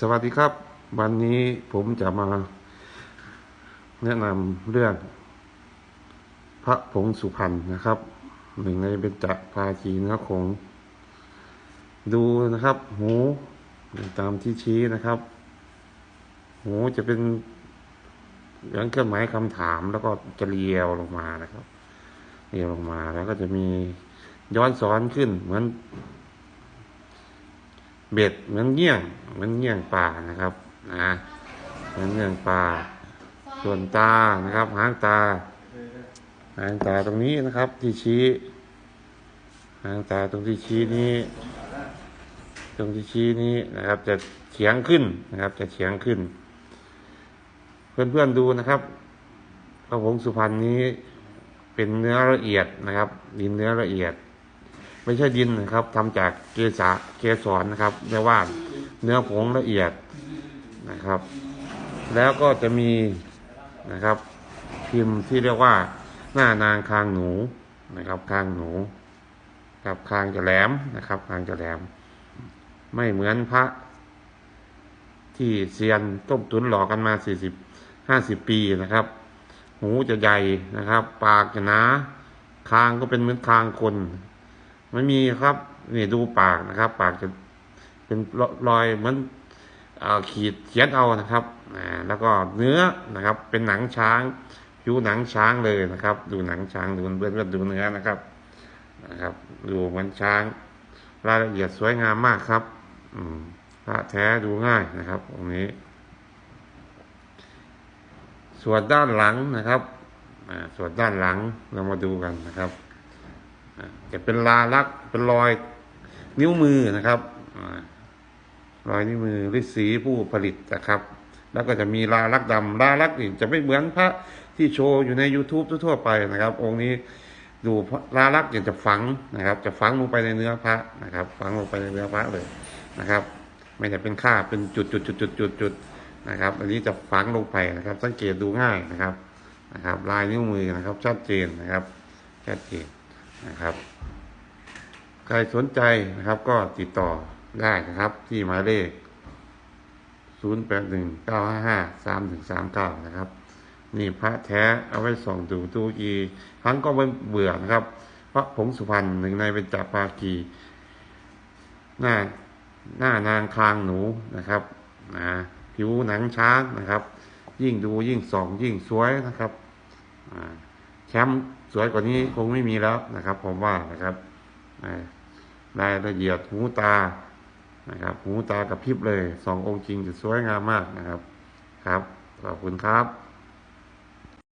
สวัสดีครับ วันนี้ผมจะมา แนะนำเรื่อง พระผงสุพรรณนะครับ หนึ่งในเป็นจักภาคีนื้อคง ดูนะครับ หูตามที่ชี้นะครับ หูจะเป็นเหมือนเครื่องหมายคำถามแล้วก็จะเรียวลงมานะครับ เรียวลงมาแล้วก็จะมีย้อนสอนขึ้นเหมือน เบ็ดเหมือนเงี้ยงเหมือนเงี้ยงปลานะครับนะเหมือนเงี้ยงปลาส่วนตานะครับหางตาหางตาตรงนี้นะครับ ที่ชี้หางตาตรงที่ชี้นี้ ตรงที่ชี้นี้นะครับ จะเฉียงขึ้นนะครับ จะเฉียงขึ้น เพื่อนๆดูนะครับพระผงสุพรรณนี้เป็นเนื้อละเอียดนะครับดินเนื้อละเอียด ไม่ใช่ดินนะครับทำจากเกสาเกสรนะครับเรียกว่าเนื้อผงละเอียดนะครับ แล้วก็จะมีนะครับพิมพ์ที่เรียกว่าหน้านางคางหนูนะครับ คางหนูกับคางจะแหลมนะครับ คางจะแหลม ไม่เหมือนพระ ที่เซียนต้มตุนหลอกกันมาสี่สิบห้าสิบปีนะครับ หูจะใหญ่นะครับ ปากจะหนาคางก็เป็นเหมือนคางคน ไม่มีครับนี่ดูปากนะครับ ปากจะเป็นรอยเหมือนขีดเขียนเอานะครับแล้วก็เนื้อนะครับ เป็นหนังช้างผิวหนังช้างเลยนะครับ ดูหนังช้างดูเบื้องดูเนื้อนะครับนะครับ ดูเหมือนช้าง รายละเอียดสวยงามมากครับ อืมพระแท้ดูง่ายนะครับตรงนี้ ส่วนด้านหลังนะครับส่วนด้านหลังเรามาดูกันนะครับ จะเป็นลาลักเป็นรอยนิ้วมือนะครับรอยนิ้วมือฤาษีผู้ผลิตนะครับ แล้วก็จะมีลาลักดำลาลักนี่จะไม่เหมือนพระที่โชว์อยู่ใน YouTube ทั่วๆไปนะครับ องค์นี้ดูลาลักจะฝังนะครับ จะฝังลงไปในเนื้อพระนะครับ ฝังลงไปในเนื้อพระเลยนะครับ ไม่ได้เป็นค่าเป็นจุดจุดจุดจุดจุดจุดนะครับ อันนี้จะฝังลงไปนะครับ สังเกตดูง่ายนะครับนะครับ ลายนิ้วมือนะครับ ชัดเจนนะครับชัดเจน นะครับ ใครสนใจนะครับก็ติดต่อได้นะครับ ที่หมายเลข 0 8 1 9 5 5 3 1 3 9 นะครับ นี่พระแท้เอาไว้ส่องดูตูกีครั้งก็ไม่เบื่อนะครับ พระผงสุพรรณหนึ่งในเป็นจ่าปากีหน้าหน้านางคางหนูนะครับนะผิวหนังช้างนะครับ ยิ่งดูยิ่งส่องยิ่งสวยนะครับแชมป์สวยกว่านี้คงไม่มีแล้วนะครับ ผมว่านะครับรายละเอียดหูตานะครับหูตากับพริบเลยสององค์จริงจะสวยงามมากนะครับ ครับขอบคุณครับ